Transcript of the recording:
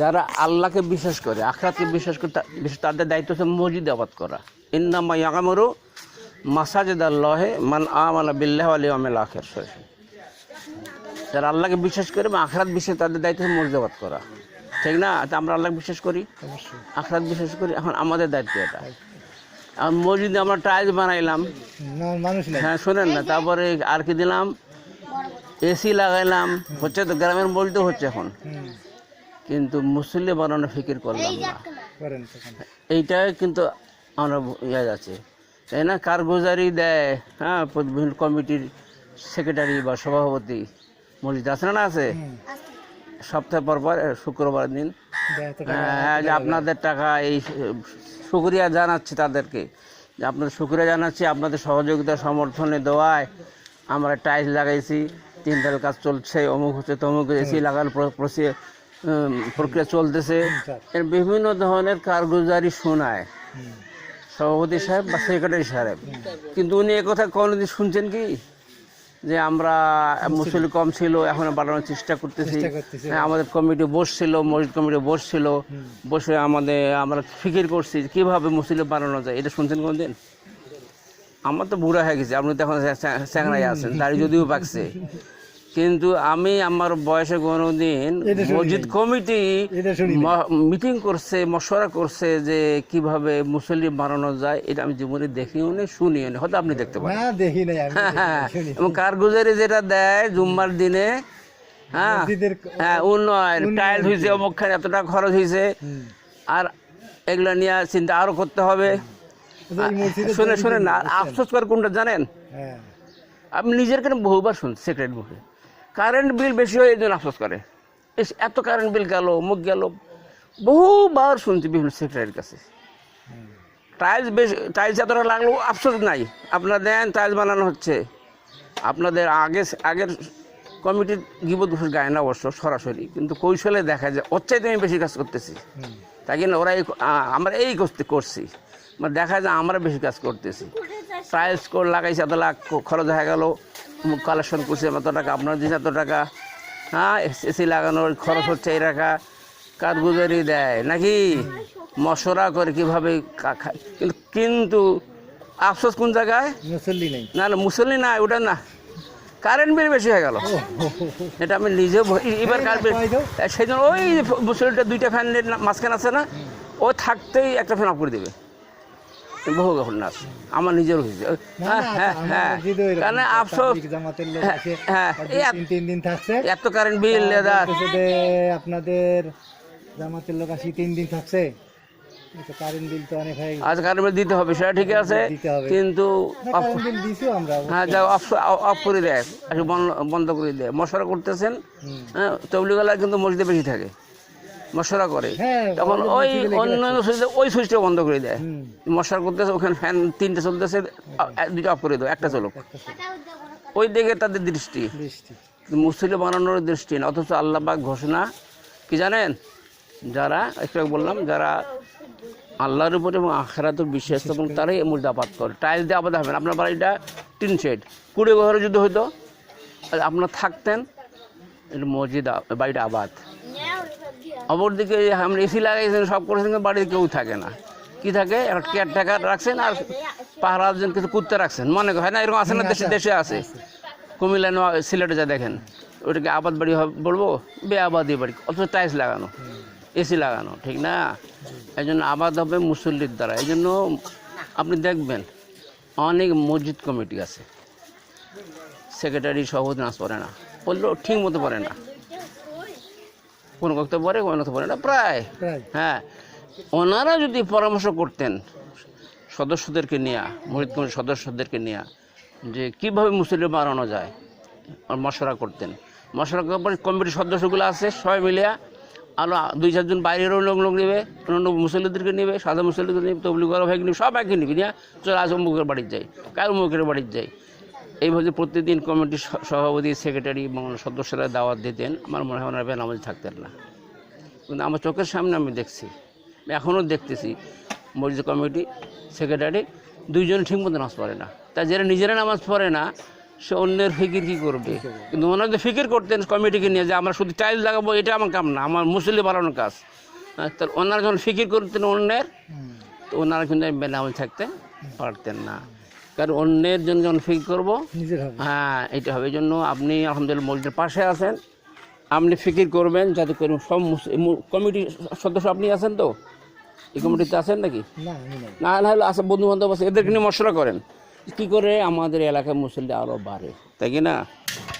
যারা আল্লাহকে বিশ্বাস করে আখরাতকে বিশ্বাস করে তাদের দায়িত্ব হচ্ছে মসজিদ আবাদ করা। ইন্নামা ইয়াকামরু মাসাজিদ আল্লাহে মান আমালা বিল্লাহ আলী আমেল আখের। যারা আল্লাহকে বিশ্বাস করে এবং আখরাত বিশ্বাস তাদের দায়িত্ব হচ্ছে মসজিদ আবাদ করা। ঠিক না? তা আমরা আল্লাহকে বিশ্বাস করি? আখরাত বিশ্বাস করি এখন আমাদের দায়িত্ব এটা। আর মসজিদে আমরা টাইলস বানাইলাম। হ্যাঁ শোনেন না তারপরে আর কি দিলাম? এসি লাগাইলাম। হচ্ছে তো গ্রামের মসজিদে হচ্ছে এখন। কিন্তু মুসল্লি বানানো ফিকির করলাম না। এইটাই কিন্তু আমরা ইয়ে আছে। তাই না? কারগুজারি দেয় হ্যাঁ বিভিন্ন কমিটির সেক্রেটারি বা সভাপতি মসজিদ আছে না না আছে সপ্তাহ পর পর শুক্রবার দিন। হ্যাঁ যে আপনাদের টাকা এই শুক্রিয়া জানাচ্ছি তাদেরকে। যে আপনাদের শুক্রিয়া জানাচ্ছি আপনাদের সহযোগিতা সমর্থনে দেওয়ায় আমরা টাইলস লাগাইছি। তিনটার কাজ চলছে অমুক হচ্ছে তমুক এসি লাগানোর প্রক্রিয়া চলতেছে। এর বিভিন্ন ধরনের কারগুজারি শোনায়। সভাপতি সাহেব বা সেক্রেটারি সাহেব। কিন্তু উনি একথা কোনোদিন শুনছেন কি? যে আমরা মুসলিম কম ছিল এখন বাড়ানোর চেষ্টা করতেছি। হ্যাঁ, আমাদের কমিটি বসছিল মসজিদ কমিটি বসছিল। বসে আমাদের আমরা ফিকির করছি কীভাবে মুসলিম বানানো যায় এটা শুনছেন কোনদিন? আমার তো বুড়া হয়ে গেছে আপনি তো এখন চ্যাংরাই আছেন দাড়ি যদিও পাকছে কিন্তু আমি আমার বয়সে কোনোদিন মসজিদ কমিটি মিটিং করছে মশওয়ারা করছে যে কীভাবে মুসলিম বানানো যায় এটা আমি জীবনে দেখিও নি শুনিও নি। হয়তো আপনি দেখতে পারেন। দেখি নাই হ্যাঁ, এবং কারগুজারি যেটা দেয় জুম্মার দিনে হ্যাঁ হ্যাঁ উন্নয়ন টাইলস হয়েছে অমুকখানে এত টাকা খরচ হয়েছে আর এগুলো নিয়ে চিন্তা আরও করতে হবে। শুনে শুনে না আফসোস করে কোনটা জানেন? হ্যাঁ। আমি নিজের কেন বহুবার শুনছি সেক্রেটারি মুখে? কারেন্ট বিল বেশি হয়ে এই জন্য আফসোস করে। এত কারেন্ট বিল গেল মুখ গেল। বহুবার শুনছি বিভিন্ন সেক্রেটারির কাছে। টাইলস বেশি টাইলস এতটা লাগলেও আফসোস নাই। আপনার দেন টাইলস বানানো হচ্ছে। আপনাদের আগে আগের কমিটির গিবত ঘুষ গায় না অবশ্য সরাসরি। কিন্তু কৌশলে দেখা যায় ওর চাইতে আমি বেশি কাজ করতেছি। তাই কিনা ওরা এই আমরা এই করতে করছি। মানে দেখা যায় আমরা বেশি কাজ করতেছি। টাইলস করে লাগাইছে এত লাখ খরচ হয়ে গেল। কালেকশন করছে এত টাকা আপনার দিচ্ছে এত টাকা। হ্যাঁ এসি লাগানোর খরচ হচ্ছে এই টাকা। কাঠগুজারি দেয় নাকি? মশরা করে কীভাবে কিন্তু কিন্তু আফসোস কোন জায়গায়? মুসল্লি নেই। না না মুসল্লি না ওটা না। কারেন্ট বিল বেশি হয়ে গেল। এটা আমি নিজেও ভ- এবার কারেন্ট বিল? সেই জন্য ওই মুসল্লিটা দুইটা ফ্যানের মাঝখানে আছে না? ও থাকতেই একটা ফ্যান অফ করে দেবে। বহু ঘটনা আছে আমার নিজের হয়েছে। হ্যাঁ হ্যাঁ হ্যাঁ। হ্যাঁ, হ্যাঁ, এত- তিন দিন থাকছে। এত কারেন্ট বিল দাদা। বলতেছে যে আপনাদের জামাতের লোক আসি তিন দিন থাকছে। তো কারেন্ট বিল তো অনেক হয়ে আজ কারেন্ট বিল দিতে হবে সেটা ঠিক আছে। কিন্তু হ্যাঁ যা অফ অফ করে দেয়। বন্ধ- বন্ধ করে দেয়। মশলা করতেছেন। হ্যাঁ তবলিগালা কিন্তু মসজিদে বেশি থাকে। মশলা করে। হ্যাঁ তখন ওই অন্যান্য সুইচে ওই সুইচটা বন্ধ করে দেয়। মশলা করতেছে ওখানে ফ্যান তিনটে চলতেছে দুইটা অফ করে দেয় একটা চলুক। ওই দিকে তাদের দৃষ্টি। মুসলিম বানানোর দৃষ্টি না অথচ আল্লাহ পাক ঘোষণা কি জানেন? যারা একটু বললাম যারা আল্লাহর উপরে এবং আখেরাতের বিশ্বাস এবং তারাই মুদ্রা আপাত করে। টাইলস দিয়ে আপাত হবে না আপনার বাড়িটা টিন শেড। কুড়ি ঘরে যদি তাহলে আপনার থাকতেন এটা মসজিদ বাড়িটা আবাদ। অপরদিকে আমরা এসি লাগাইছেন, সব করেছেন, কিন্তু বাড়িতে কেউ থাকে না। কি থাকে? একটা কেয়ারটেকার রাখছেন আর পাহারা জন কিছু কুত্তে রাখছেন। মনে হয় না, এরকম আছে না? দেশে দেশে আছে। কুমিল্লা সিলেটে যা দেখেন, ওটাকে আবাদ বাড়ি বলব বে আবাদি বাড়ি, অথচ টাইলস লাগানো এসি লাগানো, ঠিক না? এই জন্য আবাদ হবে মুসল্লির দ্বারা। এই জন্য আপনি দেখবেন, অনেক মসজিদ কমিটি আছে। সেক্রেটারি সভাপতি নাচ পড়ে না। বললেও ঠিক মতো পড়ে না। কোনো কত পড়ে কোনো তো পড়ে না প্রায়। হ্যাঁ। ওনারা যদি পরামর্শ করতেন সদস্যদেরকে নিয়ে মহিত কমিটির সদস্যদেরকে নিয়ে যে কীভাবে মুসলিম বানানো যায় আর মশলা করতেন। মশলা করার পরে কমিটির সদস্যগুলো আছে সবাই মিলিয়া আরও দুই চারজন বাইরেরও লোক লোক নেবে অন্য মুসল্লিদেরকে নেবে সাদা মুসল্লিদের নেবে তবলি গরম ভাই নেবে সব একই নেবে নিয়ে চল আজ অমুকের বাড়ির যাই কাল অমুকের বাড়ির যাই। এইভাবে প্রতিদিন কমিটির স- সভাপতি সেক্রেটারি এবং সদস্যরা দাওয়াত দিতেন। আমার মনে হয় ওনারা বেনামাজ থাকতেন না। কিন্তু আমার চোখের সামনে আমি দেখছি এখনও দেখতেছি মসজিদ কমিটি সেক্রেটারি দুইজন ঠিকমতো নামাজ পড়ে না। তা যারা নিজেরা নামাজ পড়ে না সে অন্যের ফিকির কী করবে? কিন্তু ওনারা যে ফিকির করতেন কমিটিকে নিয়ে যে আমরা শুধু টাইলস লাগাবো এটা আমার কাম না আমার মুসল্লি বাড়ানোর কাজ। হ্যাঁ, তো ওনারা যখন ফিকির করতেন অন্যের তো ওনারা কিন্তু বেনামে থাকতে পারতেন না। কারণ অন্যের জন্য যখন ফিকির করব হ্যাঁ এটা হবে এই জন্য আপনি আলহামদুলিল্লাহ মসজিদের পাশে আছেন। আপনি ফিকির করবেন যাতে করে সব কমিটি সদস্য আপনি আছেন তো? এই কমিটিতে আছেন নাকি? না না না হলে আছে বন্ধু বান্ধব আছে এদেরকে নিয়ে মশলা করেন। কি করে আমাদের এলাকায় মুসলিম আরও বাড়ে তাই কি না?